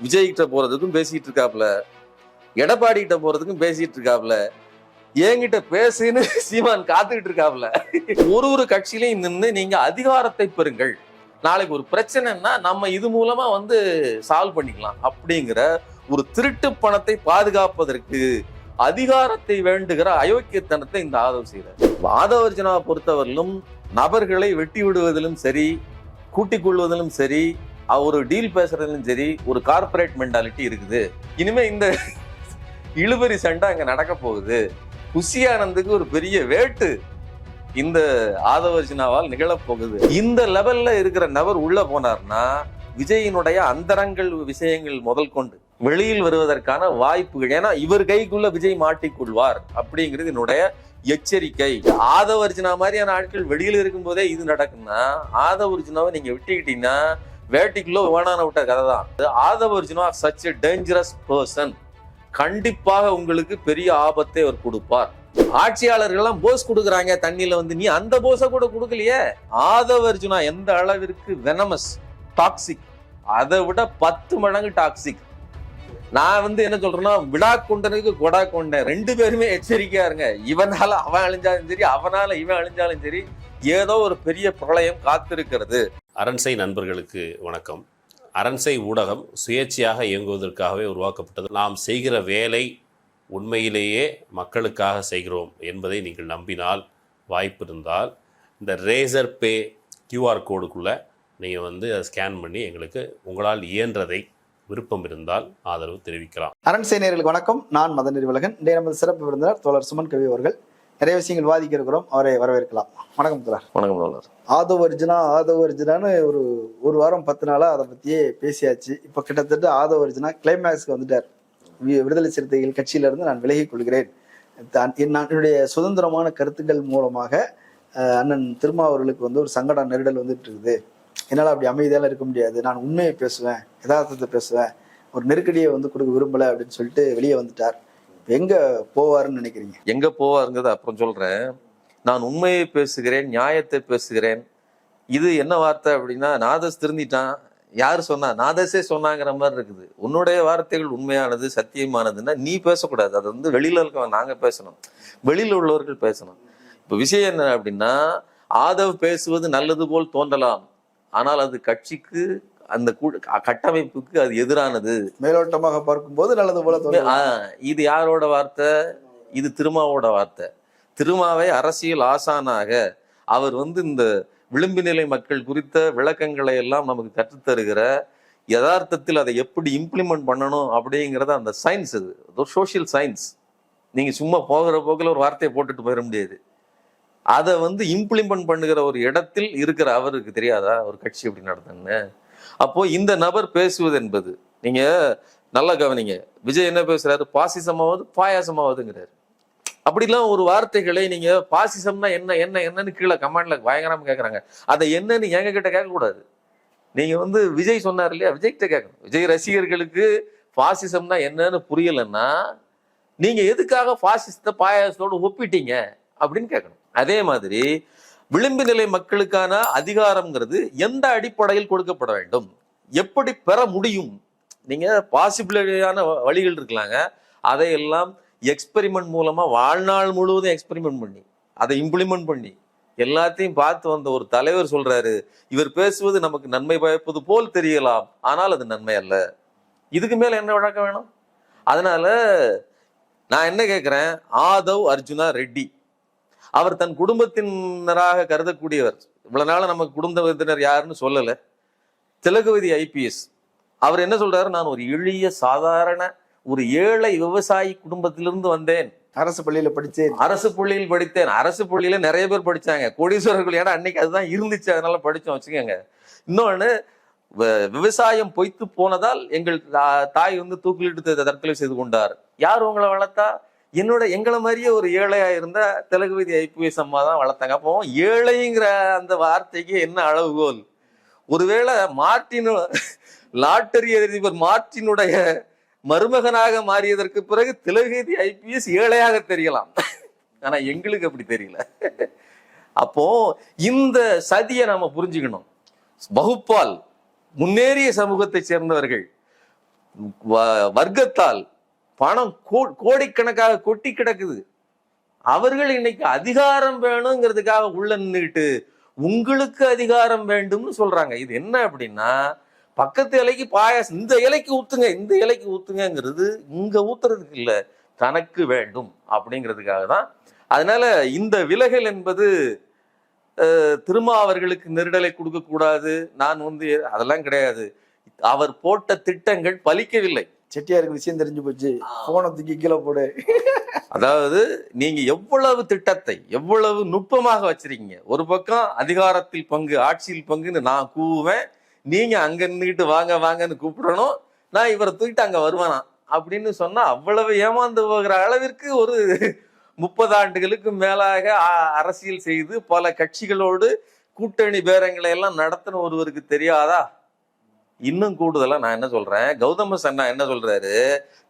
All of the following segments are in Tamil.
விஜய் கிட்ட போறதுக்கும் பேசிட்டு இருக்காப்ல. எடப்பாடி கிட்ட போறதுக்கும் பேசிட்டு இருக்காப்ல. என்கிட்ட பேசுன்னு சீமான் காத்துக்கிட்டு இருக்காப்ல. ஒரு ஒரு கட்சியிலையும் நின்று நீங்க அதிகாரத்தை பெறுங்கள். நாளைக்கு ஒரு பிரச்சனைன்னா நம்ம இது மூலமா வந்து சால்வ் பண்ணிக்கலாம் அப்படிங்கிற ஒரு திருட்டு பணத்தை பாதுகாப்பதற்கு அதிகாரத்தை வேண்டுகிற அயோக்கியத்தனத்தை இந்த ஆதவ் செய்யறார் ஆதவர்ஜனாவை பொறுத்தவரையிலும் நபர்களை வெட்டி விடுவதிலும் சரி கூட்டிக் கொள்வதிலும் சரி ஒரு டீல் பேசுறதுலும் சரி ஒரு கார்ப்பரேட் மென்டாலிட்டி இருக்குது. இனிமே இந்த இழுபறி சண்டை அங்க நடக்க போகுது. குஷியானந்துக்கு ஒரு பெரிய வேட்டு இந்த ஆதவர்ஜனாவால் நிகழப் போகுது இந்த லெவல்ல இருக்கிற நபர் உள்ள போனார்னா விஜயினுடைய அந்தரங்கள் விஷயங்கள் முதல் கொண்டு வெளியில் வருவதற்கான வாய்ப்புகள். ஏன்னா இவர் கைக்குள்ள விஜய் மாட்டிக்கொள்வார் அப்படிங்கிறது என்னுடைய எச்சரிக்கை. ஆதவர்ஜனா மாதிரியான ஆட்கள் வெளியில் இருக்கும் போதே இது நடக்கும்னா ஆதவர்ஜினாவை நீங்க விட்டுக்கிட்டீங்கன்னா வேட்டிக்குள்ள வேணான விட்ட கதை தான் Aadhav Arjuna such a dangerous person கண்டிப்பாக உங்களுக்கு பெரிய ஆபத்தை அவர் கொடுப்பார். ஆட்சியாளர்கள் எல்லாம் போஸ் கொடுக்குறாங்க தண்ணியில வந்து. நீ அந்த போஸ கூட கொடுக்கலையே? ஆதவர்ஜுனா எந்த அளவிற்கு வெனமஸ் டாக்ஸிக் அதை விட பத்து மடங்கு டாக்ஸிக் நான் வந்து என்ன சொல்றேன்னா விடா கொண்டனுக்கு கொடா கொண்டேன். ரெண்டு பேருமே எச்சரிக்கையா இருங்க. இவனால அவன் அழிஞ்சாலும் சரி அவனால இவன் அழிஞ்சாலும் சரி ஏதோ ஒரு பெரிய பிரளயம் காத்திருக்கிறது. அரண்சை நண்பர்களுக்கு வணக்கம். அரண்சை ஊடகம் சுயேட்சையாக இயங்குவதற்காகவே உருவாக்கப்பட்டது. நாம் செய்கிற வேலை உண்மையிலேயே மக்களுக்காக செய்கிறோம் என்பதை நீங்கள் நம்பினால் வாய்ப்பு இருந்தால் இந்த ரேசர் பே கியூஆர் கோடுக்குள்ளே நீங்கள் வந்து அதை ஸ்கேன் பண்ணி எங்களுக்கு உங்களால் இயன்றதை விருப்பம் இருந்தால் ஆதரவு தெரிவிக்கலாம். அரண் நேயர்களுக்கு வணக்கம். நான் மதன் நிறுவலகன் இன்றைய நமது சிறப்பு விருந்தினர் தோழர் சுமன் கவி அவர்கள். நிறைய விஷயங்கள் வாதிக்க இருக்கிறோம் அவரை வரவேற்கலாம். வணக்கம் தோழர் வணக்கம் தோழர் ஆதவ அர்ஜுனா ஆதவ அர்ஜுனான்னு ஒரு ஒரு வாரம் பத்து நாளா அதை பத்தியே பேசியாச்சு. இப்போ கிட்டத்தட்ட ஆதவ அர்ஜுனா கிளைமேக்ஸ்க்கு வந்துட்டார். விடுதலை சிறுத்தைகள் கட்சியில இருந்து நான் விலகிக் கொள்கிறேன். என் என்னுடைய சுதந்திரமான கருத்துக்கள் மூலமாக அண்ணன் திருமாவர்களுக்கு வந்து ஒரு சங்கடம் நெருடல் வந்துட்டு இருக்குது. என்னால் அப்படி அமைதியால இருக்க முடியாது. நான் உண்மையை பேசுவேன் யதார்த்தத்தை பேசுவேன். ஒரு நெருக்கடியை வந்து கொடுக்க விரும்பல அப்படின்னு சொல்லிட்டு வெளியே வந்துட்டார். எங்க போவாருன்னு நினைக்கிறீங்க? எங்க போவாருங்கிறத அப்புறம் சொல்றேன். நான் உண்மையை பேசுகிறேன் நியாயத்தை பேசுகிறேன். இது என்ன வார்த்தை அப்படின்னா நாதஸ் திருந்திட்டான். யார் சொன்னா? நாதஸே சொன்னாங்கிற மாதிரி இருக்குது. உன்னுடைய வார்த்தைகள் உண்மையானது சத்தியமானதுன்னா நீ பேசக்கூடாது. அது வந்து வெளியில இருக்க நாங்க பேசணும். வெளியில உள்ளவர்கள் பேசணும். இப்ப விஷயம் என்ன அப்படின்னா ஆதவ் பேசுவது நல்லது போல் தோன்றலாம். ஆனால் அது கட்சிக்கு அந்த கட்டமைப்புக்கு அது எதிரானது. மேலோட்டமாக பார்க்கும்போது நல்லது போல இது யாரோட வார்த்தை? இது திருமாவோட வார்த்தை. திருமாவை அரசியல் ஆசானாக அவர் வந்து இந்த விளிம்பு நிலை மக்கள் குறித்த விளக்கங்களை எல்லாம் நமக்கு கற்றுத்தருகிற யதார்த்தத்தில் அதை எப்படி இம்ப்ளிமெண்ட் பண்ணணும் அப்படிங்கிறத அந்த சயின்ஸ் அது சோஷியல் சயின்ஸ் நீங்க சும்மா போகிற போக்கில் ஒரு வார்த்தையை போட்டுட்டு போயிட முடியாது. அதை வந்து இம்ப்ளிமெண்ட் பண்ணுகிற ஒரு இடத்தில் இருக்கிற அவருக்கு தெரியாதா? ஒரு கட்சி எப்படி நடத்தணும்னு? அப்போ இந்த நபர் பேசுவது என்பது நீங்க நல்லா கவனிங்க. விஜய் என்ன பேசுறாரு? பாசிசமாவது பாயாசமாவதுங்கிறாரு. அப்படிலாம் ஒரு வார்த்தைகளை நீங்க பாசிசம்னா என்ன என்ன என்னன்னு கீழே கமெண்ட்ல பயங்கரமா கேட்கறாங்க அதை என்னன்னு எங்க கிட்ட கேட்க கூடாது நீங்க வந்து விஜய் சொன்னார் இல்லையா? விஜய் கிட்ட கேட்கணும். விஜய் ரசிகர்களுக்கு பாசிசம்னா என்னன்னு புரியலன்னா நீங்க எதுக்காக பாசிசத்தை பாயாசத்தோட ஒப்பிட்டீங்க அப்படின்னு கேட்கணும். அதே மாதிரி விளிம்பு நிலை மக்களுக்கான அதிகாரம்ங்கிறது எந்த அடிப்படையில் கொடுக்கப்பட வேண்டும்? எப்படி பெற முடியும்? நீங்க பாசிபிலிட்டியான வழிகள் இருக்கலாங்க. அதையெல்லாம் எக்ஸ்பெரிமெண்ட் மூலமா வாழ்நாள் முழுவதும் எக்ஸ்பெரிமெண்ட் பண்ணி அதை இம்ப்ளிமெண்ட் பண்ணி எல்லாத்தையும் பார்த்து வந்த ஒரு தலைவர் சொல்றாரு இவர் பேசுவது நமக்கு நன்மை பயப்பது போல் தெரியலாம் ஆனால் அது நன்மை அல்ல. இதுக்கு மேல என்ன வழக்கம் வேணும்? அதனால நான் என்ன கேட்குறேன் ஆதவ் அர்ஜுனா ரெட்டி. அவர் தன் குடும்பத்தினராக கருதக்கூடியவர். இவ்வளவு நாள் நம்ம குடும்பத்தினர் யாருன்னு சொல்லல. திலகவதி ஐபிஎஸ். அவர் என்ன சொல்றாரு? நான் ஒரு எளிய சாதாரண ஒரு ஏழை விவசாயி குடும்பத்திலிருந்து வந்தேன். அரசு பள்ளியில படிச்சேன். அரசு பள்ளியில் படித்தேன். அரசு பள்ளியில நிறைய பேர் படிச்சாங்க. கோடீஸ்வரர்கள் ஏன்னா அன்னைக்கு அதுதான் இருந்துச்சு. அதனால படிச்சோம் வச்சுக்கோங்க. இன்னொன்னு விவசாயம் பொய்த்து போனதால் எங்கள் தாய் வந்து தூக்கிலிட்டு தற்கொலை செய்து கொண்டார். யார் உங்களை வளர்த்தா? என்னோட எங்களை மாதிரியே ஒரு ஏழையா இருந்தா தெலுங்கு விதி ஐபிஎஸ் அம்மா தான் வளர்த்தாங்க. அப்போ ஏழைங்கிற அந்த வார்த்தைக்கு என்ன அளவுகோல் ஒருவேளை மார்டின் லாட்டரி அதிபர் மார்டினுடைய மருமகனாக மாறியதற்கு பிறகு திலகேதி ஐபிஎஸ் ஏழையாக தெரியலாம். ஆனா எங்களுக்கு அப்படி தெரியல. அப்போ இந்த சதியை நம்ம புரிஞ்சுக்கணும். வகுப்பால் முன்னேறிய சமூகத்தை சேர்ந்தவர்கள் வர்க்கத்தால் பணம் கோ- கோடிக்கணக்காக கொட்டி கிடக்குது. அவர்கள் இன்னைக்கு அதிகாரம் வேணுங்கிறதுக்காக உள்ள நின்றுட்டு உங்களுக்கு அதிகாரம் வேண்டும்னு சொல்றாங்க. இது என்ன அப்படின்னா பக்கத்து இலைக்கு பாயாசம் இந்த இலைக்கு ஊத்துங்க இந்த இலைக்கு ஊத்துங்கிறது இங்க ஊத்துறதுக்கு இல்லை தனக்கு வேண்டும். அப்படிங்கிறதுக்காக தான். அதனால இந்த விலகல் என்பது அஹ், திருமா அவர்களுக்கு நெருடலை கொடுக்க கூடாது நான் வந்து அதெல்லாம் கிடையாது. அவர் போட்ட திட்டங்கள் பலிக்கவில்லை. செட்டியாருக்கு விஷயம் தெரிஞ்சு போச்சு. போனை தூக்கி கீழே போடு. அதாவது நீங்க எவ்வளவு திட்டத்தை எவ்வளவு நுட்பமாக வச்சிருக்கீங்க? ஒரு பக்கம் அதிகாரத்தில் பங்கு ஆட்சியில் பங்குன்னு நான் கூவுவேன். நீங்க அங்க நின்றுட்டு வாங்க வாங்கன்னு கூப்பிடணும். நான் இவரை தூக்கிட்டு அங்க வருவானா? அப்படின்னு சொன்னா அவ்வளவு ஏமாந்து போகிற அளவிற்கு ஒரு முப்பது ஆண்டுகளுக்கு மேலாக அரசியல் செய்து பல கட்சிகளோடு கூட்டணி பேரங்களை எல்லாம் நடத்தின ஒருவருக்கு தெரியாதா? இன்னும் கூடுதலா நான் என்ன சொல்றேன்? கௌதம சன்னா என்ன சொல்றாரு?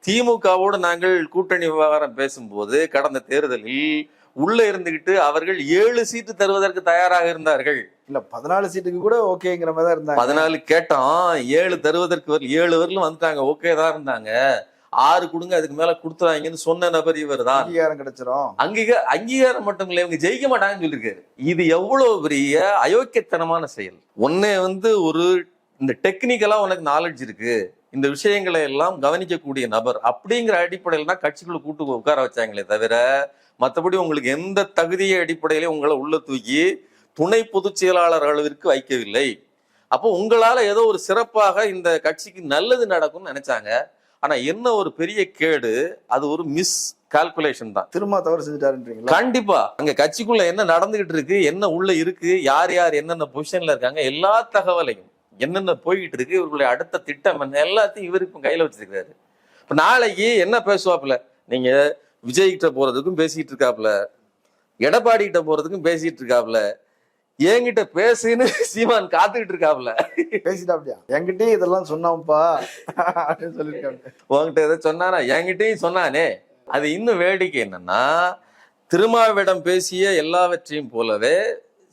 திமுகவோடு நாங்கள் கூட்டணி விவகாரம் பேசும்போது கடந்த தேர்தலில் உள்ள இருந்துகிட்டு அவர்கள் ஏழு சீட்டு தருவதற்கு தயாராக இருந்தார்கள். இல்ல பதினாலு சீட்டுக்கு கூட ஓகேங்கிற மாதிரி தான் இருந்தாங்க. பதினாலு கேட்டோம். ஏழு தருவதற்கு ஏழு வரலும் வந்துட்டாங்க. ஓகே தான் இருந்தாங்க. ஆறு கொடுங்க அதுக்கு மேல கொடுத்துறாங்கன்னு சொன்ன நபர் இவர் தான் அங்கீகாரம் கிடைச்சிரும். அங்கீக அங்கீகாரம் மட்டும் இல்லை இவங்க ஜெயிக்க மாட்டாங்கன்னு சொல்லியிருக்காரு. இது எவ்வளவு பெரிய அயோக்கியத்தனமான செயல். ஒன்னே வந்து ஒரு இந்த டெக்னிக்கலா உனக்கு நாலேஜ் இருக்கு. இந்த விஷயங்களை எல்லாம் கவனிக்கக்கூடிய நபர் அப்படிங்கிற அடிப்படையில் தான் கட்சிக்குள்ள கூட்டு உட்கார வச்சாங்களே தவிர மற்றபடி உங்களுக்கு எந்த தகுதியை அடிப்படையில உங்களை உள்ள தூக்கி துணை பொதுச் செயலாளர் அளவிற்கு வைக்கவில்லை. அப்போ உங்களால ஏதோ ஒரு சிறப்பாக இந்த கட்சிக்கு நல்லது நடக்கும்னு நினைச்சாங்க. ஆனா என்ன ஒரு பெரிய கேடு அது ஒரு மிஸ் கால்குலேஷன் தான். திரும்ப தவறு செஞ்சுட்டாருன்றீங்களா? கண்டிப்பா. அங்க கட்சிக்குள்ள என்ன நடந்துகிட்டு இருக்கு என்ன உள்ள இருக்கு யார் யார் என்னென்ன பொசிஷன்ல இருக்காங்க எல்லா தகவலையும் என்னென்ன போய்கிட்டு இருக்கு இவர்களுடைய அடுத்த திட்டம் என்ன எல்லாத்தையும் இவர் இப்ப கையில வச்சிருக்காரு இப்ப நாளைக்கு என்ன பேசுவாப்புல? நீங்க விஜய் கிட்ட போறதுக்கும் பேசிட்டு இருக்காப்புல. எடப்பாடி கிட்ட போறதுக்கும் பேசிட்டு இருக்காப்புல. என்கிட்ட பேசுன்னு சீமான் காத்துக்கிட்டு இருக்காப்புல. பேசிட்டா அப்படியா என்கிட்டயும் இதெல்லாம் சொன்னாம்ப்பா அப்படின்னு சொல்லியிருக்காங்க உன்கிட்ட எதை சொன்னானா? என்கிட்டயும் சொன்னானே. அது இன்னும் வேடிக்கை என்னன்னா திருமாவிடம் பேசிய எல்லாவற்றையும் போலவே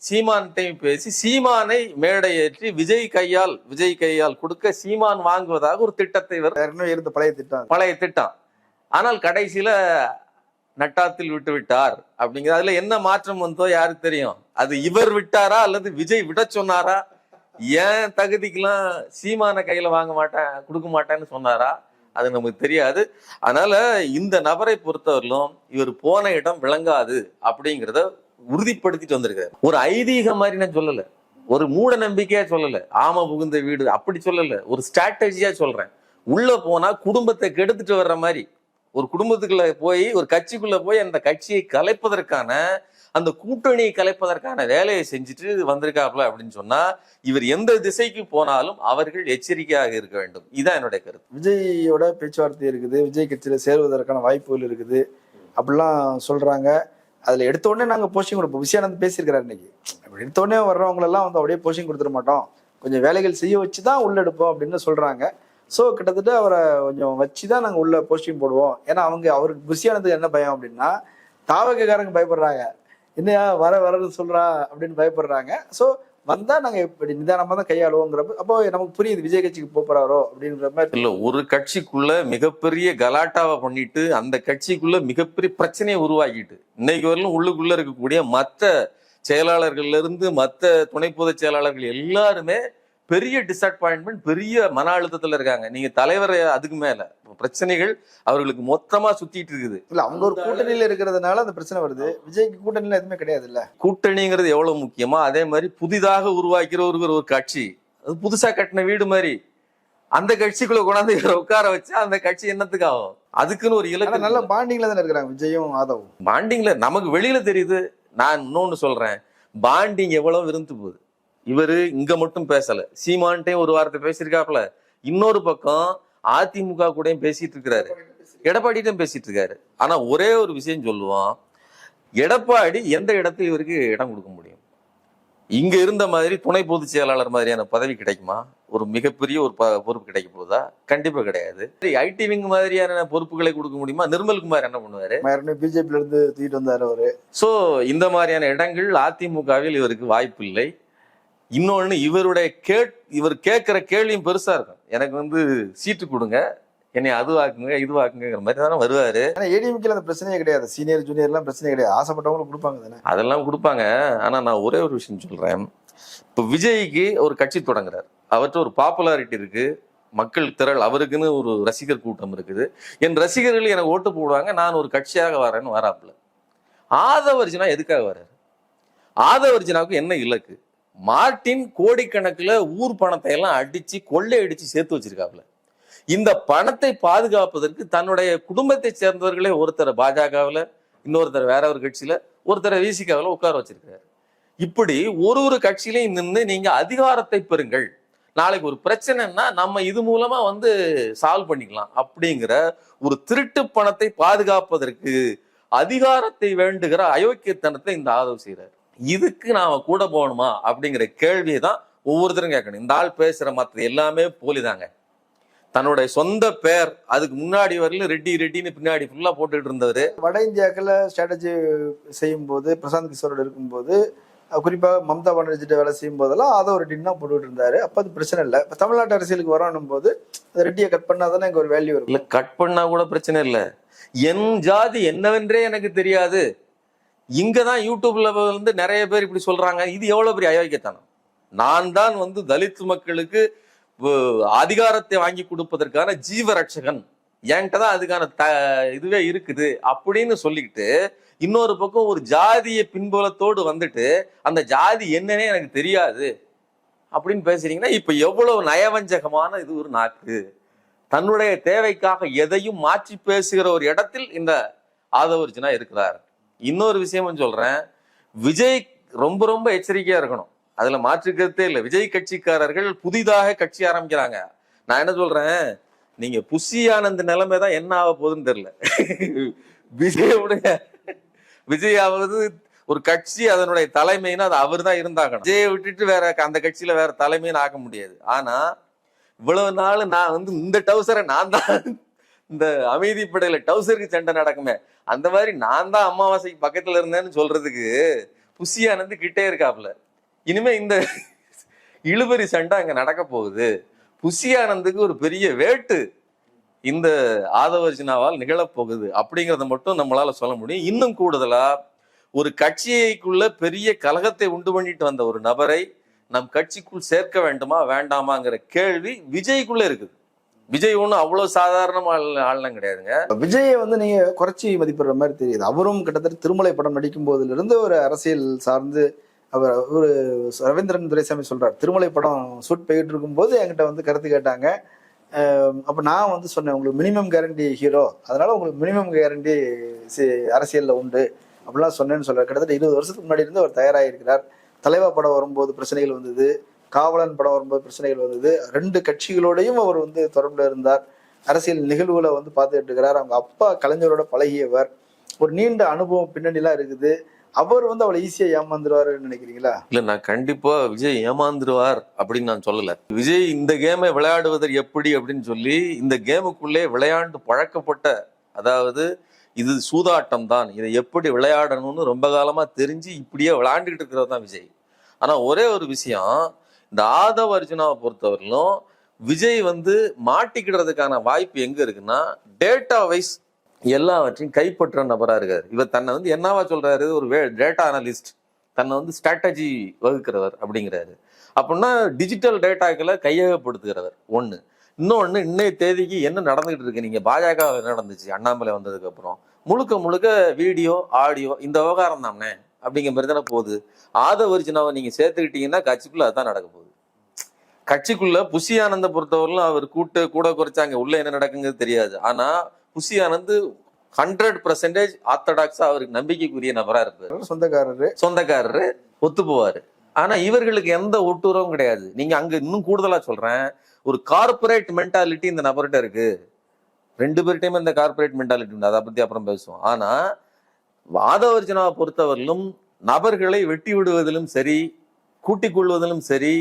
சீமான்கிட்டையும் பேசி சீமானை மேடை ஏற்றி விஜய் கையால் விஜய் கையால் கொடுக்க சீமான் வாங்குவதாக ஒரு திட்டத்தை இருந்த பழைய திட்டம். பழைய திட்டம். ஆனால் கடைசியில நட்டாத்தில் விட்டு விட்டார் அப்படிங்கிற அதுல என்ன மாற்றம் வந்தோ யாருக்கு தெரியும்? அது இவர் விட்டாரா அல்லது விஜய் விட சொன்னாரா? ஏன் தகுதிக்கெல்லாம் சீமான கையில வாங்க மாட்டேன் கொடுக்க மாட்டேன்னு சொன்னாரா? அது நமக்கு தெரியாது. அதனால இந்த நபரை பொறுத்தவரையிலும் இவர் போன இடம் விளங்காது அப்படிங்கிறத உறுதிப்படுத்திட்டு வந்திருக்கிறார். ஒரு ஐதீகம் மாதிரி நான் சொல்லல. ஒரு மூட நம்பிக்கையா சொல்லல. ஆம புகுந்த வீடு அப்படி சொல்லல. ஒரு ஸ்ட்ராட்டஜியா சொல்றேன். உள்ள போனா குடும்பத்தை கெடுத்துட்டு வர்ற மாதிரி. ஒரு குடும்பத்துக்குள்ள போய் ஒரு கட்சிக்குள்ள போய் அந்த கட்சியை கலைப்பதற்கான அந்த கூட்டணியை கலைப்பதற்கான வேலையை செஞ்சுட்டு வந்திருக்காப்ல அப்படின்னு சொன்னா இவர் எந்த திசைக்கு போனாலும் அவர்கள் எச்சரிக்கையாக இருக்க வேண்டும். இதுதான் என்னுடைய கருத்து. விஜயோட பேச்சுவார்த்தை இருக்குது. விஜய் கட்சியில சேருவதற்கான வாய்ப்புகள் இருக்குது. அப்படிலாம் சொல்றாங்க. அதுல எடுத்தோடனே நாங்கள் நாங்க போஸ்டிங் கொடுப்போம். விஜயானந்த் பேசியிருக்கிறார் இன்னைக்கு. அப்படி எடுத்த உடனே வந்து அப்படியே போஸ்டிங் கொடுத்துட மாட்டோம். கொஞ்சம் வேலைகள் செய்ய வச்சு தான் உள்ள எடுப்போம் அப்படின்னு சொல்றாங்க. ஸோ கிட்டத்தட்ட அவரை கொஞ்சம் வச்சு தான் நாங்கள் உள்ள போஸ்டிங் போடுவோம். ஏன்னா அவங்க அவருக்கு புஷியானதுக்கு என்ன பயம் அப்படின்னா தாவகக்காரங்க பயப்படுறாங்க. என்னையா வர வரன்னு சொல்றா அப்படின்னு பயப்படுறாங்க. ஸோ வந்தா நாங்க இப்படி நிதானமா தான் கையாளுவோங்கிறப்ப அப்போ நமக்கு புரியுது விஜய் கட்சிக்கு போறாரோ அப்படின்ற மாதிரி. இல்ல ஒரு கட்சிக்குள்ள மிகப்பெரிய கலாட்டாவை பண்ணிட்டு அந்த கட்சிக்குள்ள மிகப்பெரிய பிரச்சனையை உருவாக்கிட்டு இன்னைக்கு வரலும் உள்ளுக்குள்ள இருக்கக்கூடிய மற்ற செயலாளர்கள்ல இருந்து மற்ற துணை பொதுச் செயலாளர்கள் எல்லாருமே பெரிய டிசப்பாயின்மெண்ட் பெரிய மன அழுத்தத்துல இருக்காங்க. நீங்க தலைவர் அதுக்கு மேல. பிரச்சனைகள் அவர்களுக்கு மொத்தமா சுத்திட்டு இருக்குது. இல்ல அவங்க ஒரு கூட்டணியில இருக்கிறதுனால அந்த பிரச்சனை வருது. விஜய்க்கு கூட்டணியில எதுவுமே கிடையாது இல்ல கூட்டணிங்கிறது எவ்வளவு முக்கியமா அதே மாதிரி புதிதாக உருவாக்கிற ஒரு ஒரு கட்சி. அது புதுசா கட்டின வீடு மாதிரி. அந்த கட்சிக்குள்ள கொண்டாந்து உட்கார வச்சா அந்த கட்சி என்னத்துக்கு ஆகும்? அதுக்குன்னு ஒரு இலக்கு நல்ல பாண்டிங்ல தானே இருக்கிறாங்க விஜயும் ஆதவும். பாண்டிங்ல நமக்கு வெளியில தெரியுது. நான் இன்னொன்னு சொல்றேன். பாண்டிங் எவ்வளவு இருந்து போகுது இவரு இங்க மட்டும் பேசல. சீமான்ட்டையும் ஒரு வார்த்தை பேசியிருக்காப்ல இன்னொரு பக்கம் அதிமுக கூடயும் பேசிட்டு இருக்கிறாரு. எடப்பாடிட்டும் பேசிட்டு இருக்காரு. ஆனா ஒரே ஒரு விஷயம் சொல்லுவோம் எடப்பாடி எந்த இடத்துல இவருக்கு இடம் கொடுக்க முடியும்? இங்க இருந்த மாதிரி துணை பொதுச் செயலாளர் மாதிரியான பதவி கிடைக்குமா? ஒரு மிகப்பெரிய ஒரு பொறுப்பு கிடைக்க போதா கண்டிப்பா கிடையாது. ஐடி விங் மாதிரியான பொறுப்புகளை கொடுக்க முடியுமா? நிர்மல்குமார் என்ன பண்ணுவாரு? பிஜேபில இருந்து தூக்கிட்டு வந்தாரு அவரு. சோ இந்த மாதிரியான இடங்கள் அதிமுகவில் இவருக்கு வாய்ப்பு இல்லை இன்னொன்னு இவருடைய கேட் இவர் கேட்கிற கேள்வியும் பெருசா இருக்கும். எனக்கு வந்து சீட்டு கொடுங்க என்னை அதுவாக்குங்க இதுவாக்குங்கிற மாதிரி தானே வருவாரு. ஏன்னா ஏடிஎம்கேல அந்த பிரச்சனையே கிடையாது. சீனியர் ஜூனியர்லாம் பிரச்சனையே கிடையாது. ஆசைப்பட்டவங்களுக்கு கொடுப்பாங்க தானே. அதெல்லாம் கொடுப்பாங்க. ஆனா நான் ஒரே ஒரு விஷயம் சொல்றேன். இப்ப விஜய்க்கு ஒரு கட்சி தொடங்குறார். அவர்கிட்ட ஒரு பாப்புலாரிட்டி இருக்கு. மக்கள் திரள் அவருக்குன்னு ஒரு ரசிகர் கூட்டம் இருக்குது. என் ரசிகர்கள் எனக்கு ஓட்டு போடுவாங்க நான் ஒரு கட்சியாக வரேன்னு வராப்புல. ஆதவர்ஜினா எதுக்காக வர்றாரு ஆதவர்ஜினாவுக்கு என்ன இலக்கு? மார்ட்டின் கோடிக்கணக்குல ஊர் பணத்தை எல்லாம் அடிச்சு கொள்ளை அடிச்சு சேர்த்து வச்சிருக்காப்புல. இந்த பணத்தை பாதுகாப்பதற்கு தன்னுடைய குடும்பத்தை சேர்ந்தவர்களே ஒருத்தர் பாஜகவுல இன்னொருத்தர் வேற ஒரு கட்சியில ஒருத்தரை விசிகாவில் உட்கார வச்சிருக்காரு. இப்படி ஒரு ஒரு கட்சியிலையும் நின்று நீங்க அதிகாரத்தை பெறுங்கள். நாளைக்கு ஒரு பிரச்சனைன்னா நம்ம இது மூலமா வந்து சால்வ் பண்ணிக்கலாம் அப்படிங்கிற ஒரு திருட்டு பணத்தை பாதுகாப்பதற்கு அதிகாரத்தை வேண்டுகிற அயோக்கியத்தனத்தை இந்த ஆதரவு செய்கிறார் இதுக்கு நாம கூட போகணுமா அப்படிங்கிற கேள்வியை தான் ஒவ்வொருத்தரும் கேட்கணும். இந்த ஆள் பேசுற மற்ற எல்லாமே போலிதாங்க. தன்னுடைய சொந்த பேர் அதுக்கு முன்னாடி வரையிலும் ரெட்டி ரெட்டின்னு பின்னாடி ஃபுல்லா போட்டுட்டு இருந்தவர். வட இந்தியாக்கள் ஸ்ட்ராட்டஜி செய்யும் போது பிரசாந்த் கிஷோரோட இருக்கும்போது அஹ் குறிப்பா மம்தா பானர்ஜிட்ட வேலை செய்யும் போதெல்லாம் அதை ஒரு டின்னா போட்டுட்டு இருந்தாரு. அப்ப அது பிரச்சனை இல்லை. இப்ப தமிழ்நாட்டு அரசியலுக்கு வரணும் போது அந்த ரெட்டியை கட் பண்ணாதானே இங்க ஒரு வேல்யூ இல்ல இருக்கும் கட் பண்ணா கூட பிரச்சனை இல்ல. என் ஜாதி என்னவென்றே எனக்கு தெரியாது. இங்கே தான் யூடியூப்ல வந்து நிறைய பேர் இப்படி சொல்றாங்க. இது எவ்வளோ பெரிய அயோக்கியத்தனம்? நான் தான் வந்து தலித் மக்களுக்கு அதிகாரத்தை வாங்கி கொடுப்பதற்கான ஜீவரட்சகன். என்கிட்ட தான் அதுக்கான த இதுவே இருக்குது அப்படின்னு சொல்லிக்கிட்டு இன்னொரு பக்கம் ஒரு ஜாதிய பின்புலத்தோடு வந்துட்டு அந்த ஜாதி என்னன்னே எனக்கு தெரியாது அப்படின்னு பேசுறீங்கன்னா இப்போ எவ்வளவு நயவஞ்சகமான இது ஒரு நாக்கு. தன்னுடைய தேவைக்காக எதையும் மாற்றி பேசுகிற ஒரு இடத்தில் இந்த ஆதவர்ஜினா இருக்கிறார். இன்னொரு விஷயமும் சொல்றேன். விஜய் ரொம்ப ரொம்ப எச்சரிக்கையா இருக்கணும். அதுல மாற்றுக்கிறதே இல்லை. விஜய் கட்சிக்காரர்கள் புதிதாக கட்சி ஆரம்பிக்கிறாங்க. நான் என்ன சொல்றேன்? நீங்க புஷி ஆனந்த் நிலைமை தான் என்ன ஆக போகுதுன்னு தெரியல. விஜயோடைய விஜயாவது ஒரு கட்சி அதனுடைய தலைமைன்னு அது அவர் தான் இருந்தாங்க விஜயை விட்டுட்டு வேற அந்த கட்சியில வேற தலைமைன்னு ஆக்க முடியாது. ஆனா இவ்வளவு நாள் நான் வந்து இந்த டவுசரை நான் தான் இந்த அமைதிப்படையில டவுசருக்கு சண்டை நடக்குமே. அந்த மாதிரி நான் தான் அமாவாசைக்கு பக்கத்துல இருந்தேன்னு சொல்றதுக்கு புஷியானந்து கிட்டே இருக்காப்ல இனிமே இந்த இழுபறி சண்டை அங்க நடக்க போகுது. புஷியானந்துக்கு ஒரு பெரிய வேட்டு இந்த ஆதவர்ஜினாவால் நிகழப்போகுது அப்படிங்கிறத மட்டும் நம்மளால சொல்ல முடியும். இன்னும் கூடுதலா ஒரு கட்சியைக்குள்ள பெரிய கலகத்தை உண்டு பண்ணிட்டு வந்த ஒரு நபரை நம் கட்சிக்குள் சேர்க்க வேண்டுமா வேண்டாமாங்கிற கேள்வி விஜய்க்குள்ள இருக்குது. விஜய் ஒன்றும் அவ்வளோ சாதாரணமாக ஆள் ஆள்லாம் கிடையாதுங்க. விஜயை வந்து நீங்கள் குறைச்சி மதிப்பிடுற மாதிரி தெரியுது. அவரும் கிட்டத்தட்ட திருமலை படம் நடிக்கும் போதிலிருந்து ஒரு அரசியல் சார்ந்து அவர் ஒரு ரவீந்திரன் துரைசாமி சொல்கிறார் திருமலை படம் ஷூட் போயிட்டு இருக்கும்போது என்கிட்ட வந்து கருத்து கேட்டாங்க. அப்போ நான் வந்து சொன்னேன் உங்களுக்கு மினிமம் கேரண்டி ஹீரோ அதனால உங்களுக்கு மினிமம் கேரண்டி அரசியலில் உண்டு. அப்படிலாம் சொன்னேன்னு சொல்கிறார் கிட்டத்தட்ட இருபது வருஷத்துக்கு முன்னாடி இருந்து அவர் தயாராகிருக்கிறார் தலைவா படம் வரும்போது பிரச்சனைகள் வந்தது. காவலன் படம் வரும்போது பிரச்சனைகள் வந்தது. ரெண்டு கட்சிகளோடையும் அவர் வந்து தொடர்பில் இருந்தார். அரசியல் நிகழ்வுகளை வந்து பார்த்துட்டு இருக்கிறார். அவங்க அப்பா கலைஞரோட பழகியவர். ஒரு நீண்ட அனுபவம் பின்னணிலாம் இருக்குது. அவர் வந்து அவளை ஈஸியா ஏமாந்துருவாருன்னு நினைக்கிறீங்களா? இல்ல நான் கண்டிப்பா விஜய் ஏமாந்துருவார் அப்படின்னு நான் சொல்லல. விஜய் இந்த கேமை விளையாடுவதற்கு எப்படி அப்படின்னு சொல்லி இந்த கேமுக்குள்ளே விளையாண்டு பழக்கப்பட்ட அதாவது இது சூதாட்டம் தான். இதை எப்படி விளையாடணும்னு ரொம்ப காலமா தெரிஞ்சு இப்படியே விளையாண்டுக்கிட்டு இருக்கிறது தான் விஜய். ஆனா ஒரே ஒரு விஷயம் இந்த ஆதவ அர்ஜுனாவை பொறுத்தவரையிலும் விஜய் வந்து மாட்டிக்கிடுறதுக்கான வாய்ப்பு எங்க இருக்குன்னா டேட்டா வைஸ் எல்லாவற்றையும் கைப்பற்ற நபரா இருக்காரு. இவர் தன்னை வந்து என்னவா சொல்றாரு? ஒரு டேட்டா அனலிஸ்ட் தன்னை வந்து ஸ்ட்ராட்டஜி வகுக்கிறவர் அப்படிங்கிறாரு. அப்படின்னா டிஜிட்டல் டேட்டாக்களை கையகப்படுத்துகிறவர். ஒன்று இன்னொன்று இன்னைய தேதிக்கு என்ன நடந்துகிட்டு இருக்கு? நீங்க பாஜக நடந்துச்சு? அண்ணாமலை வந்ததுக்கு அப்புறம். முழுக்க முழுக்க வீடியோ ஆடியோ இந்த விவகாரம் தானே? அப்படிங்கிற மாதிரி தானே போகுது. ஆதவர்ஜினாவை நீங்க சேர்த்துக்கிட்டீங்கன்னா கட்சிக்குள்ள அதான் நடக்க போகுது. கட்சிக்குள்ள ஆனந்த பொறுத்தவரையிலும் அவர் கூட்டு கூட குறைச்சாங்க உள்ள என்ன நடக்குங்கிறது தெரியாது. ஆனா புஷி ஆனந்த் ஹண்ட்ரட் பர்சன்டேஜ் ஆர்த்தடாக்ஸா அவருக்கு நம்பிக்கைக்குரிய நபரா இருப்பாரு. சொந்தக்காரரு. சொந்தக்காரரு ஒத்து போவாரு. ஆனா இவர்களுக்கு எந்த ஒட்டுறவும் கிடையாது. நீங்க அங்க இன்னும் கூடுதலா சொல்றேன். ஒரு கார்ப்பரேட் மென்டாலிட்டி இந்த நபர்கிட்ட இருக்கு. ரெண்டு பேர்கிட்டயுமே இந்த கார்ப்பரேட் மென்டாலிட்டி உண்டு. அதை பத்தி அப்புறம் பேசுவோம். ஆனா வாதவர்ஜனாவை பொறுத்தவரையிலும் நபர்களை வெட்டி விடுவதிலும் சரி கூட்டிக் கொள்வதிலும் சரி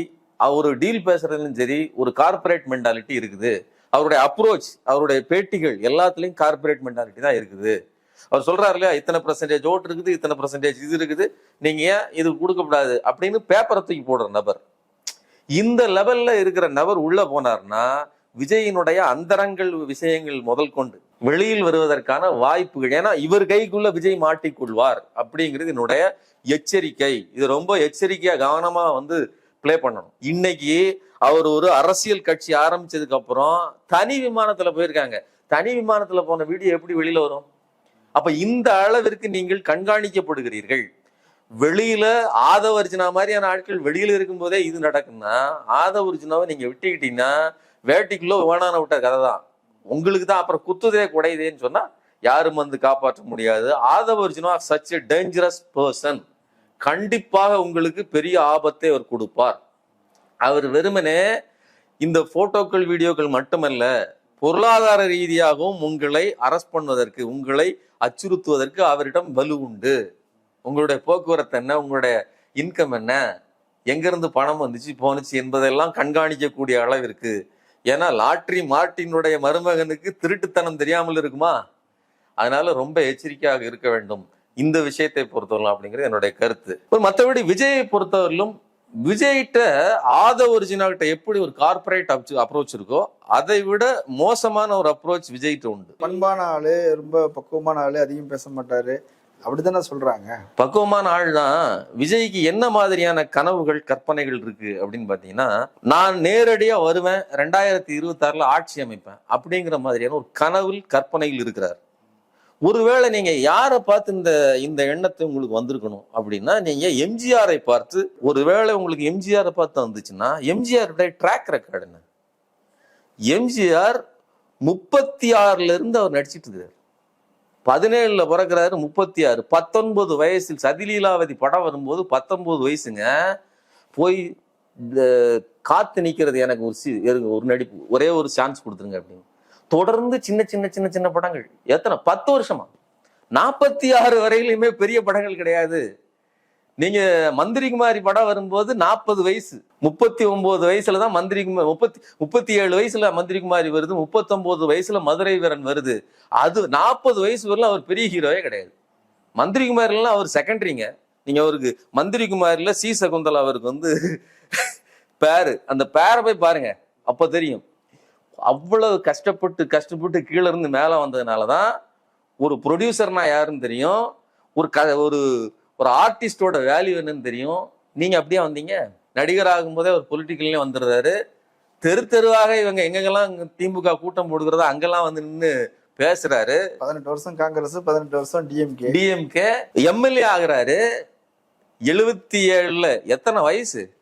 அவர் டீல் பேசுறதிலும் சரி ஒரு கார்ப்பரேட் மென்டாலிட்டி இருக்குது. அவருடைய அப்ரோச் அவருடைய பேட்டிகள் எல்லாத்துலேயும் கார்ப்பரேட் மென்டாலிட்டி தான் இருக்குது. அவர் சொல்றாரு இல்லையா இத்தனை பர்சன்டேஜ் ஓட்டு இருக்குது இத்தனை பர்சன்டேஜ் இது இருக்குது. நீங்க ஏன் இது கொடுக்கக்கூடாது அப்படின்னு பேப்பரை தூக்கி போடுற நபர். இந்த லெவல்ல இருக்கிற நபர் உள்ள போனார்னா விஜயினுடைய அந்தரங்கள் விஷயங்கள் முதல் கொண்டு. வெளியில் வருவதற்கான வாய்ப்புகள். ஏன்னா இவர் கைக்குள்ள விஜய் மாட்டிக்கொள்வார் அப்படிங்கிறது என்னுடைய எச்சரிக்கை. இது ரொம்ப எச்சரிக்கையா கவனமா வந்து ப்ளே பண்ணணும். இன்னைக்கு அவர் ஒரு அரசியல் கட்சி ஆரம்பிச்சதுக்கு அப்புறம் தனி விமானத்துல போயிருக்காங்க. தனி விமானத்துல போன வீடியோ எப்படி வெளியில வரும்? அப்ப இந்த அளவிற்கு நீங்கள் கண்காணிக்கப்படுகிறீர்கள். வெளியில ஆதவர்ஜினா மாதிரியான ஆட்கள் வெளியில இருக்கும்போதே இது நடக்குன்னா ஆதவர்ஜினாவை நீங்க விட்டுக்கிட்டீங்கன்னா வேட்டிக்குள்ள வேணான விட்ட கதை தான். உங்களுக்கு தான் அப்புறம் குத்துதே குடையுதேன்னு சொன்னா யாரும் வந்து காப்பாற்ற முடியாது. Aadhav Arjuna such a dangerous person கண்டிப்பாக உங்களுக்கு பெரிய ஆபத்தை அவர் கொடுப்பார். அவர் வெறுமனே இந்த போட்டோக்கள் வீடியோக்கள் மட்டுமல்ல பொருளாதார ரீதியாகவும் உங்களை அரஸ்ட் பண்ணுவதற்கு உங்களை அச்சுறுத்துவதற்கு அவரிடம் வலு உண்டு. உங்களுடைய போக்குவரத்து என்ன? உங்களுடைய இன்கம் என்ன? எங்கிருந்து பணம் வந்துச்சு போனுச்சு என்பதெல்லாம் கண்காணிக்கக்கூடிய அளவிற்கு ஏன்னா லாட்ரி மார்ட்டினுடைய மருமகனுக்கு திருட்டுத்தனம் தெரியாமல் இருக்குமா? அதனால ரொம்ப எச்சரிக்கையாக இருக்க வேண்டும். இந்த விஷயத்தை பொறுத்தவரலாம் அப்படிங்கிறது என்னுடைய கருத்து. ஒரு மற்றபடி விஜயை பொறுத்தவரையிலும் விஜய்கிட்ட ஆத ஒரிஜினால்கிட்ட எப்படி ஒரு கார்பரேட் அப்ரோச் இருக்கோ அதை விட மோசமான ஒரு அப்ரோச் விஜய்கிட்ட உண்டு. பண்பான ஆளு ரொம்ப பக்குவமான ஆளு அதிகம் பேச மாட்டாரு. அப்படித்தானே சொல்றாங்க. பக்குவமான ஆள் தான் விஜய்க்கு என்ன மாதிரியான கனவுகள் கற்பனைகள் இருக்கு அப்படின்னு பாத்தீங்கன்னா நான் நேரடியா வருவேன் ரெண்டாயிரத்தி இருபத்தி ஆறுல ஆட்சி அமைப்பேன் அப்படிங்கிற மாதிரியான ஒரு கனவில் கற்பனையில் இருக்கிறார். ஒருவேளை நீங்க யாரை பார்த்து இந்த இந்த எண்ணத்தை உங்களுக்கு வந்திருக்கணும் அப்படின்னா நீங்க எம்ஜிஆரை பார்த்து ஒருவேளை உங்களுக்கு எம்ஜிஆரை பார்த்து வந்துச்சுன்னா எம்ஜிஆருடைய ட்ராக் ரெக்கார்டு என்ன? எம்ஜிஆர் முப்பத்தி ஆறுல இருந்து அவர் நடிச்சிட்டு இருக்கிறார் பதினேழுல பிறக்கிறாரு முப்பத்தி ஆறு பத்தொன்பது வயசில் சதிலீலாவதி படம் வரும்போது பத்தொன்பது வயசுங்க. போய் இந்த காத்து நிற்கிறது எனக்கு ஒரு சி- ஒரு நடிப்பு ஒரே ஒரு சான்ஸ் கொடுத்துருங்க அப்படின்னு. தொடர்ந்து சின்ன சின்ன சின்ன சின்ன படங்கள். எத்தனை? பத்து வருஷமா? நாற்பத்தி ஆறு வரையிலுமே பெரிய படங்கள் கிடையாது. நீங்க மந்திரி குமாரி படம் வரும்போது நாற்பது வயசு முப்பத்தி ஒன்பது வயசுல தான் மந்திரி குமாரி முப்பத்தி முப்பத்தி ஏழு வயசுல மந்திரி குமாரி வருது முப்பத்தொன்பது வயசுல மதுரை வீரன் வருது. அது நாற்பது வயசு வரல அவர் பெரிய ஹீரோவே கிடையாது. மந்திரி குமாரிலாம் அவர் செகண்டரிங்க நீங்க அவருக்கு மந்திரி குமாரில சி. சகுந்தலா அவருக்கு வந்து பேரு. அந்த பேரை போய் பாருங்க அப்ப தெரியும். அவ்வளவு கஷ்டப்பட்டு கஷ்டப்பட்டு கீழே இருந்து மேலே வந்ததுனால தான் ஒரு ப்ரொடியூசர்னா யாருன்னு தெரியும். ஒரு க ஒரு ஒரு ஆர்டிஸ்டோட வேல்யூ என்னன்னு தெரியும். நீங்க அப்படியே வந்தீங்க. நடிகர் ஆகும்போதே ஒரு பொலிட்டிக்கல்லையும் வந்துடுறாரு. தெரு தெருவாக இவங்க எங்கெங்கெல்லாம் திமுக கூட்டம் போடுகிறதோ அங்கெல்லாம் வந்து நின்று பேசுறாரு. பதினெட்டு வருஷம் காங்கிரஸ் பதினெட்டு வருஷம் டிஎம்கே டிஎம்கே எம்எல்ஏ ஆகுறாரு. எழுபத்தி ஏழுல எத்தனை வயசு?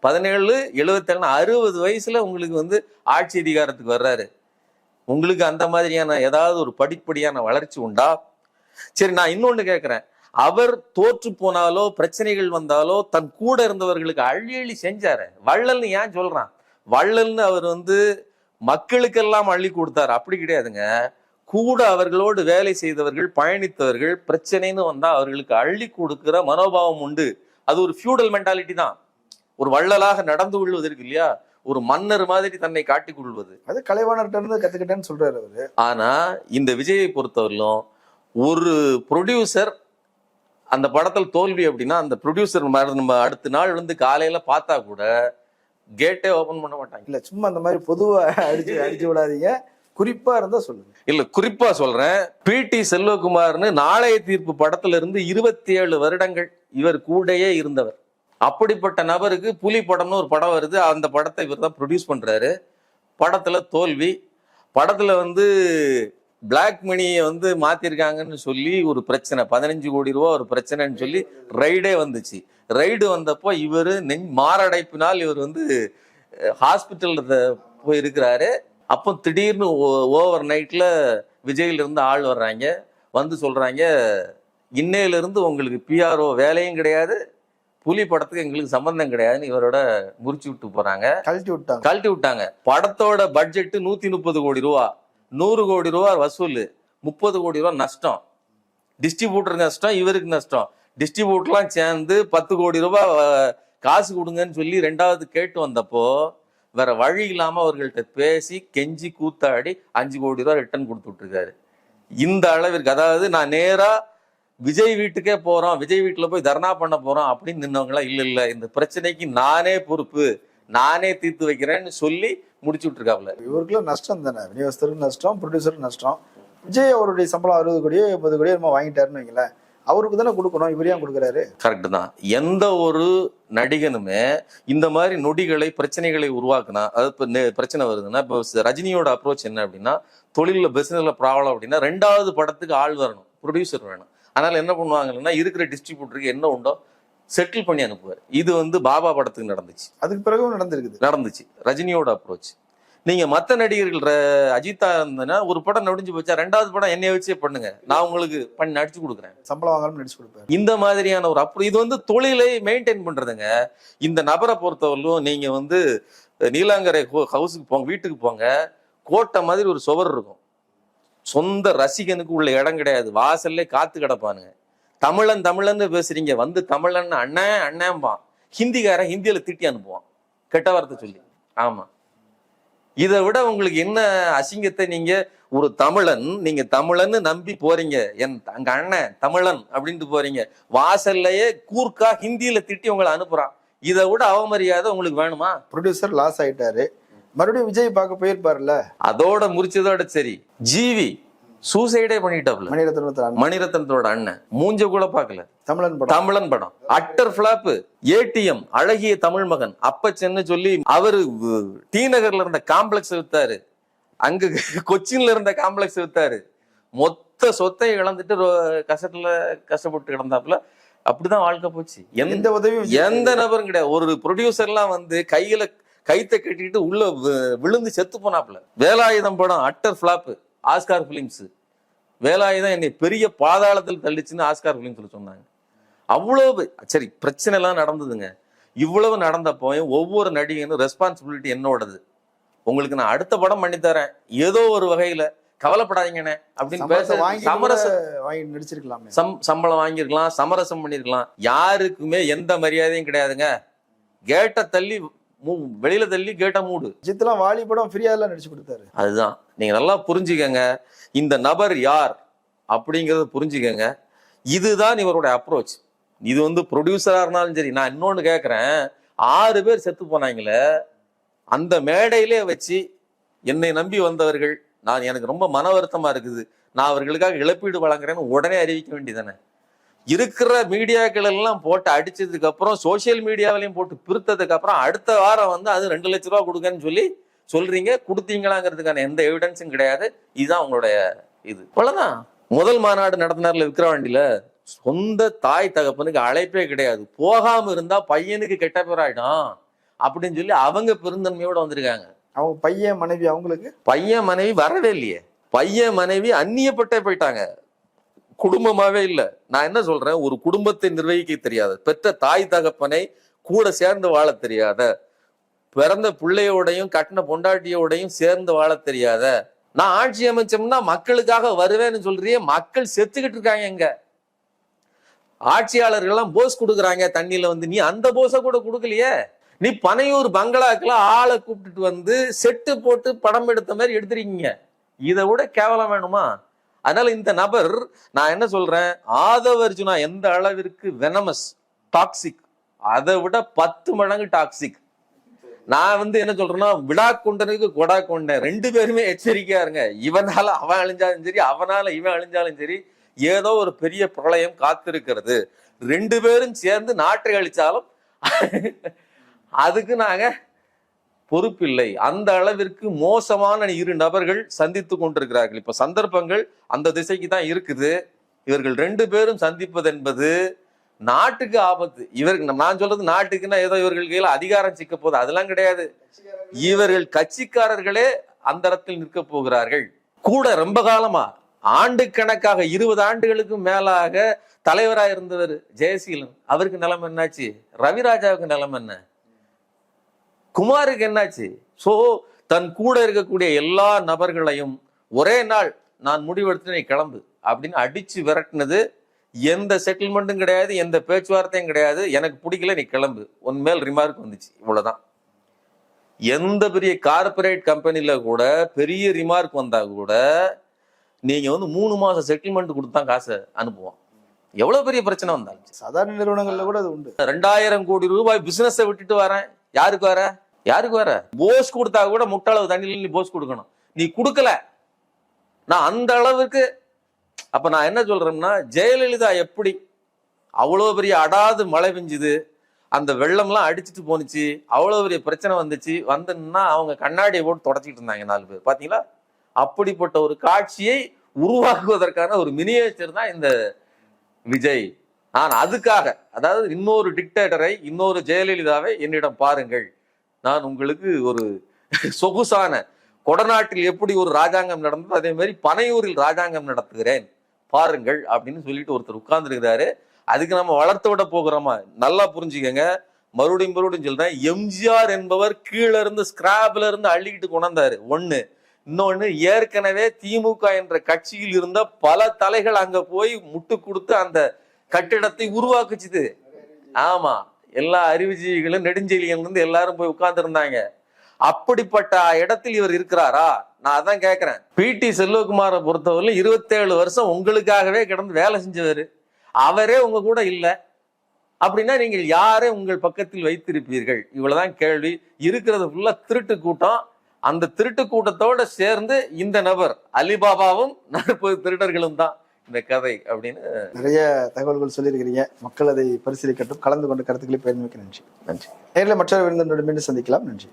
பதினேழு எழுபத்தேழு அறுபது வயசுல உங்களுக்கு வந்து ஆட்சி அதிகாரத்துக்கு வர்றாரு. உங்களுக்கு அந்த மாதிரியான ஏதாவது ஒரு படிப்படியான வளர்ச்சி உண்டா? சரி நான் இன்னொன்னு கேட்கிறேன் அவர் தோற்று போனாலோ பிரச்சனைகள் வந்தாலோ தன் கூட இருந்தவர்களுக்கு அள்ளி அள்ளி செஞ்சாரு. வள்ளல்னு ஏன் சொல்றான்? வள்ளல்னு அவர் வந்து மக்களுக்கெல்லாம் அள்ளி கொடுத்தாரு. அப்படி கிடையாதுங்க. கூட அவர்களோடு வேலை செய்தவர்கள் பயணித்தவர்கள் பிரச்சனைன்னு வந்தா அவர்களுக்கு அள்ளி கொடுக்கிற மனோபாவம் உண்டு. அது ஒரு ஃபியூடல் மென்டாலிட்டி தான். ஒரு வள்ளலாக நடந்து கொள்வது இருக்கு இல்லையா? ஒரு மன்னர் மாதிரி தன்னை காட்டிக் கொள்வது. அது கலைவாணர்கிட்ட இருந்து கத்துக்கிட்டேன்னு சொல்றாரு அவரு. ஆனா இந்த விஜயை பொறுத்தவரையிலும் ஒரு ப்ரொடியூசர் அந்த படத்தில் தோல்வி அப்படின்னா அந்த ப்ரொடியூசர் நம்ம அடுத்த நாள் வந்து காலையில பார்த்தா கூட கேட்டே ஓபன் பண்ண மாட்டாங்க. இல்ல சும்மா அந்த மாதிரி பொதுவா அடிச்சு அடிச்சு விடாதீங்க. குறிப்பா இருந்தா சொல்லுங்க. இல்ல குறிப்பா சொல்றேன். பிடி செல்வகுமார்னு நாளைய தீர்ப்பு படத்துல இருந்து இருபத்தி ஏழு வருடங்கள் இவர் கூடயே இருந்தவர். அப்படிப்பட்ட நபருக்கு புலி படம்னு ஒரு படம் வருது. அந்த படத்தை இவர் தான் ப்ரொடியூஸ் பண்றாரு. படத்துல தோல்வி. படத்துல வந்து பிளாக் மணியை வந்து மாத்திருக்காங்கன்னு சொல்லி ஒரு பிரச்சனை. பதினஞ்சு கோடி ரூபா ஒரு பிரச்சனைன்னு சொல்லி ரைடே வந்துச்சு. ரைடு வந்தப்போ இவர் நெஞ் மாரடைப்பினால் இவர் வந்து ஹாஸ்பிட்டல்ல போய் இருக்கிறாரு. அப்போ திடீர்னு ஓவர் நைட்ல விஜயில இருந்து ஆள் வர்றாங்க. வந்து சொல்றாங்க இன்னையில இருந்து உங்களுக்கு பிஆர்ஓ வேலையும் கிடையாது. புலி படத்துக்கு எங்களுக்கு சம்பந்தம் கிடையாதுன்னு இவரோட முறிச்சு விட்டு போறாங்க. கழட்டி விட்டாங்க. கழட்டி விட்டாங்க. படத்தோட பட்ஜெட் நூத்தி முப்பது கோடி ரூபா. நூறு கோடி ரூபா வசூல் முப்பது கோடி ரூபா நஷ்டம். டிஸ்ட்ரிபியூட்டர் நஷ்டம் இவருக்கு நஷ்டம். டிஸ்ட்ரிபியூட்டர்லாம் சேர்ந்து பத்து கோடி ரூபா காசு கொடுங்கன்னு சொல்லி ரெண்டாவது கேட்டு வந்தப்போ வேற வழி இல்லாமல் அவர்கள்ட்ட பேசி கெஞ்சி கூத்தாடி அஞ்சு கோடி ரூபா ரிட்டர்ன் கொடுத்துட்ருக்காரு. இந்த அளவிற்கு அதாவது நான் நேராக விஜய் வீட்டுக்கே போகிறோம் விஜய் வீட்டில் போய் தர்ணா பண்ண போகிறோம் அப்படின்னு நின்னவங்களாம் இல்லை இல்லை. இந்த பிரச்சனைக்கு நானே பொறுப்பு நானே தீர்த்து வைக்கிறேன்னு சொல்லி முடிச்சு விட்டுருக்காப்ல இவருக்குலாம் நஷ்டம் தானே. விநியோகஸ்தருக்கு நஷ்டம் ப்ரொடியூசருக்கு நஷ்டம். விஜய் அவருடைய சம்பளம் அறுபது கோடியோ எண்பது கோடியோ நம்ம வாங்கிட்டாருன்னு வைங்களேன். அவருக்கு தானே கொடுக்கணும். இவர் ஏன் கொடுக்குறாரு? கரெக்ட் தான். எந்த ஒரு நடிகனுமே இந்த மாதிரி நொடிகளை பிரச்சனைகளை உருவாக்குனா அது இப்போ பிரச்சனை வருதுன்னா இப்போ ரஜினியோட அப்ரோச் என்ன அப்படின்னா தொழிலில் பிசினஸ்ல ப்ராப்ளம் அப்படின்னா ரெண்டாவது படத்துக்கு ஆள் வரணும். ப்ரொடியூசர் வேணும். அதனால என்ன பண்ணுவாங்கன்னா இருக்கிற டிஸ்ட்ரிபியூட்டருக்கு என்ன உண்டோ செட்டில் பண்ணி அனுப்புவார். இது வந்து பாபா படத்துக்கு நடந்துச்சு. அதுக்கு பிறகும் நடந்திருக்குது. நடந்துச்சு. ரஜினியோட அப்ரோச் நீங்க மத்த நடிகர்கள் அஜித்தா இருந்ததுன்னா ஒரு படம் நடிஞ்சு போச்சா ரெண்டாவது படம் என்னைய வச்சே பண்ணுங்க. நான் உங்களுக்கு பண்ணி நடிச்சு கொடுக்குறேன். சம்பளம் வாங்காம நடிச்சு கொடுப்பாரு. இந்த மாதிரியான ஒரு அப்புறம் இது வந்து தொழிலை மெயின்டைன் பண்றதுங்க. இந்த நபரை பொறுத்தவரையிலும் நீங்க வந்து நீலாங்கரை ஹவுஸுக்கு போங்க வீட்டுக்கு போங்க. கோட்டை மாதிரி ஒரு சுவர் இருக்கும். சொந்த ரசிகனுக்கு உள்ள இடம் கிடையாது. வாசல்ல காத்து கிடப்பானுங்க. தமிழன் தமிழன்னு பேசுறீங்க. வந்து தமிழன் அண்ணன் அண்ணன்பான் ஹிந்திக்காரன் ஹிந்தியில திட்டி அனுப்புவான். கெட்ட வார்த்தை சொல்லி. ஆமா. இதை விட உங்களுக்கு என்ன அசிங்கத்தை நீங்க ஒரு தமிழன் நீங்க தமிழன்னு நம்பி போறீங்க. என் அங்க அண்ணன் தமிழன் அப்படின்ட்டு போறீங்க. வாசல்லையே கூர்க்கா ஹிந்தியில திட்டி உங்களை அனுப்புறான். இதை விட அவமரியாதை உங்களுக்கு வேணுமா? ப்ரொடியூசர் லாஸ் ஆயிட்டாரு. மறுபடியும் விஜய் பார்க்க போயிருப்பாருல்ல? அதோட முடிச்சதோட சரி. ஜீவி சூசைடே பண்ணிட்டாப்ல. மணிரத்னத்தோட மணிரத்னத்தோட அண்ணன். மூஞ்ச கூட பார்க்கல. தமிழன் படம். தமிழன் படம். அட்டர் பிளாப் ஏடிஎம் அழகிய தமிழ் மகன். அப்பச்சன்னு சொல்லி அவரு டி நகர்ல இருந்த காம்ப்ளெக்ஸ் வித்தாரு அங்க கொச்சின்ல இருந்த காம்ப்ளெக்ஸ் வித்தாரு மொத்த சொத்தை இழந்துட்டு கசட்டுல கஷ்டப்பட்டு கிடந்தாப்புல அப்படிதான் வாழ்க்கை போச்சு. எந்த உதவியும் எந்த நபரும் கிடையாது. ஒரு ப்ரொடியூசர்லாம் வந்து கையில கைத்த கட்டிட்டு உள்ள விழுந்து செத்து போனாப்புல வேலாயுதம் படம் utter flop Aascar films Velayudham என்னை பெரிய பாதாளத்தில் தள்ளிச்சுன்னு ஆஸ்கார் பிலிம்ஸ்ல சொன்னாங்க. அவ்வளவு சரி பிரச்சனை எல்லாம் நடந்ததுங்க. இவ்வளவு நடந்தப்போ ஒவ்வொரு நடிகனும் ரெஸ்பான்சிபிலிட்டி என்னோடது. உங்களுக்கு நான் அடுத்த படம் பண்ணி தரேன். ஏதோ ஒரு வகையில கவலைப்படாதீங்கண்ணே அப்படின்னு பேச சமரசம் நடிச்சிருக்கலாமே. சம் சம்பளம் வாங்கியிருக்கலாம் சமரசம் பண்ணியிருக்கலாம். யாருக்குமே எந்த மரியாதையும் கிடையாதுங்க. கேட்டை தள்ளி வெளியில தள்ளி கேட்டை மூடு. அஜித்லாம் வாலி படம் ஃப்ரீயா எல்லாம் நடிச்சு கொடுத்தாரு. அதுதான். நீங்க நல்லா புரிஞ்சுக்கங்க. இந்த நபர் யார்? அப்படிங்கறத புரிஞ்சுக்கங்க. இதுதான் இவருடைய அப்ரோச் இது வந்து ப்ரொடியூசரா இருந்தாலும் சரி நான் இன்னொன்னு கேட்கறேன் ஆறு பேர் செத்து போனாங்களே அந்த மேடையிலே வச்சு என்னை நம்பி வந்தவர்கள் நான் எனக்கு ரொம்ப மன வருத்தமா இருக்குது. நான் அவர்களுக்காக இழப்பீடு வழங்குறேன்னு உடனே அறிவிக்க வேண்டியதானே இருக்கிற மீடியாக்கள் எல்லாம் போட்டு அடிச்சதுக்கு அப்புறம் சோசியல் மீடியாவிலையும் போட்டு பிரித்ததுக்கு அப்புறம் அடுத்த வாரம் வந்து அது ரெண்டு லட்ச ரூபா கொடுங்கன்னு சொல்லி சொல்றீங்க. கொடுத்தீங்களாங்கிறதுக்கான எந்த எவிடன்ஸும் கிடையாது. இதுதான் உங்களுடைய இது. அவ்வளவுதான். முதல் மாநாடு நடத்தினார்ல விக்கிரவாண்டியில சொந்த தாய் தகப்பனுக்கு அழைப்பே கிடையாது. போகாம இருந்தா பையனுக்கு கெட்ட பேர் ஆயிடும் அப்படின்னு சொல்லி அவங்க பெருந்தன்மையோட வந்திருக்காங்க. அவங்க பையன் மனைவி அவங்களுக்கு? பையன் மனைவி வரவே இல்லையே. பையன் மனைவி அந்நியப்பட்டே போயிட்டாங்க. குடும்பமாவே இல்லை. நான் என்ன சொல்றேன்? ஒரு குடும்பத்தை நிர்வகிக்க தெரியாத. பெற்ற தாய் தகப்பனை கூட சேர்ந்து வாழ தெரியாத. பிறந்த பிள்ளையோடையும் கட்டின பொண்டாட்டியோடையும் சேர்ந்து வாழ தெரியாத. நான் ஆட்சி அமைச்சோம்னா மக்களுக்காக வருவேன்னு சொல்றியே மக்கள் செத்துக்கிட்டு இருக்காங்க எங்க ஆட்சியாளர்கள் எல்லாம் போஸ் கொடுக்குறாங்க தண்ணியில வந்து. நீ அந்த போஸை கூட கொடுக்கலையே. நீ பனையூர் பங்களாக்குல ஆளை கூப்பிட்டுட்டு வந்து செட்டு போட்டு படம் எடுத்த மாதிரி எடுத்துருக்கீங்க. இதை விட கேவலம் வேணுமா? அதனால இந்த நபர் நான் என்ன சொல்றேன்? ஆதவ அர்ஜுனா எந்த அளவிற்கு வெனமஸ் டாக்ஸிக் அதை விட பத்து மடங்கு டாக்ஸிக் நான் வந்து என்ன சொல்றேன்னா விடா கொண்டனுக்கு கொடா கொண்டன். ரெண்டு பேருமே எச்சரிக்கையா இருங்க. இவனால அவன் அழிஞ்சாலும் சரி அவனால இவன் அழிஞ்சாலும் சரி ஏதோ ஒரு பெரிய பிரளயம் காத்திருக்கிறது. ரெண்டு பேரும் சேர்ந்து நாட்டை அழிச்சாலும் அதுக்கு நாங்க பொறுப்பில்லை. அந்த அளவிற்கு மோசமான இரு நபர்கள் சந்தித்து கொண்டிருக்கிறார்கள். இப்ப சந்தர்ப்பங்கள் அந்த திசைக்கு தான் இருக்குது. இவர்கள் ரெண்டு பேரும் சந்திப்பது என்பது நாட்டுக்கு ஆபத்து. இவர்கள் நான் சொல்றது நாட்டுக்குன்னா ஏதோ இவர்கள் கையில அதிகாரம் சிக்க போகுது அதெல்லாம் கிடையாது. இவர்கள் கட்சிக்காரர்களே அந்த இடத்தில் நிற்க போகிறார்கள். கூட ரொம்ப காலமா ஆண்டு கணக்காக இருபது ஆண்டுகளுக்கு மேலாக தலைவராக இருந்தவர் ஜெயசீலன். அவருக்கு நிலைமை என்னாச்சு? ரவிராஜாவுக்கு நிலைமை என்ன? குமாருக்கு என்னாச்சு? சோ தன் கூட இருக்கக்கூடிய எல்லா நபர்களையும் ஒரே நாள் நான் முடிவெடுத்து நீ கிளம்பு அப்படின்னு அடிச்சு விரட்டினது. எந்த செட்டில்மெண்ட்டும் கிடையாது எந்த பேச்சுவார்த்தையும் கிடையாது. எனக்கு பிடிக்கல நீ கிளம்பு. உன் மேல் ரிமார்க் வந்துச்சு. இவ்வளவுதான். எந்த பெரிய கார்பரேட் கம்பெனில கூட பெரிய ரிமார்க் வந்தா கூட நீங்க வந்து மூணு மாசம் செட்டில்மெண்ட் கொடுத்தா காசை அனுப்புவோம். எவ்வளவு பெரிய பிரச்சனை வந்தாலும் சாதாரண நிறுவனங்கள்ல கூட அது உண்டு. ரெண்டாயிரம் கோடி ரூபாய் பிசினஸை விட்டுட்டு வரேன். யாருக்கு வர? யாருக்கு வேற? போஸ் கொடுத்தா கூட முட்டளவு தண்ணியில் நீ போஸ் கொடுக்கணும். நீ கொடுக்கல. நான் அந்த அளவுக்கு அப்ப நான் என்ன சொல்றேன்னா ஜெயலலிதா எப்படி அவ்வளோ பெரிய அடாது மழை பெஞ்சுது அந்த வெள்ளம்லாம் அடிச்சிட்டு போனுச்சு அவ்வளோ பெரிய பிரச்சனை வந்துச்சு வந்துன்னா அவங்க கண்ணாடியை போட்டு தொடச்சிக்கிட்டு இருந்தாங்க நாலு பேர். பார்த்தீங்களா அப்படிப்பட்ட ஒரு காட்சியை உருவாக்குவதற்கான ஒரு மினியேச்சர் தான் இந்த விஜய். நான் அதுக்காக அதாவது இன்னொரு டிக்டேட்டரை இன்னொரு ஜெயலலிதாவை என்னிடம் பாருங்கள். நான் உங்களுக்கு ஒரு சொகுசான கொடநாட்டில் எப்படி ஒரு ராஜாங்கம் நடந்ததோ அதே மாதிரி பனையூரில் ராஜாங்கம் நடத்துகிறேன் பாருங்கள் அப்படின்னு சொல்லிட்டு ஒருத்தர் உட்கார்ந்துருக்கிறாரு. அதுக்கு நம்ம வளர்த்து விட போகிறோமா? நல்லா புரிஞ்சுக்கங்க. மறுபடியும் மறுபடியும் சொல்றேன். எம்ஜிஆர் என்பவர் கீழே இருந்து ஸ்கிராப்ல இருந்து அள்ளிக்கிட்டு கொண்டாந்தாரு. ஒண்ணு. இன்னொன்னு ஏற்கனவே திமுக என்ற கட்சியில் இருந்த பல தலைகள் அங்க போய் முட்டு கொடுத்து அந்த கட்டிடத்தை உருவாக்குச்சுது. ஆமா. எல்லா அறிவுஜீவிகளும் நெடுஞ்செழியன்லேருந்து எல்லாரும் போய் உட்கார்ந்துருந்தாங்க. அப்படிப்பட்ட இடத்தில் இவர் இருக்கிறாரா? நான் அதான் கேட்கிறேன் பிடி செல்வகுமாரை பொறுத்தவரை இருபத்தேழு வருஷம் உங்களுக்காகவே கிடந்து வேலை செஞ்சவர். அவரே உங்க கூட இல்லை. அப்படின்னா நீங்கள் யாரை உங்கள் பக்கத்தில் வைத்திருப்பீர்கள்? இவ்வளவுதான் கேள்வி. இருக்கிறது ஃபுல்லா திருட்டு கூட்டம் அந்த திருட்டு கூட்டத்தோட சேர்ந்து இந்த நபர் அலிபாபாவும் நாற்பது திருடர்களும் தான். இந்த கதை அப்படின்னு நிறைய தகவல்கள் சொல்லியிருக்கிறீங்க. மக்கள் அதை பரிசீலிக்கட்டும். கலந்து கொண்டு கருத்துக்களை பகிர்ந்து நன்றி. நன்றி. நேரில் மற்றொரு மீண்டும் சந்திக்கலாம். நன்றி.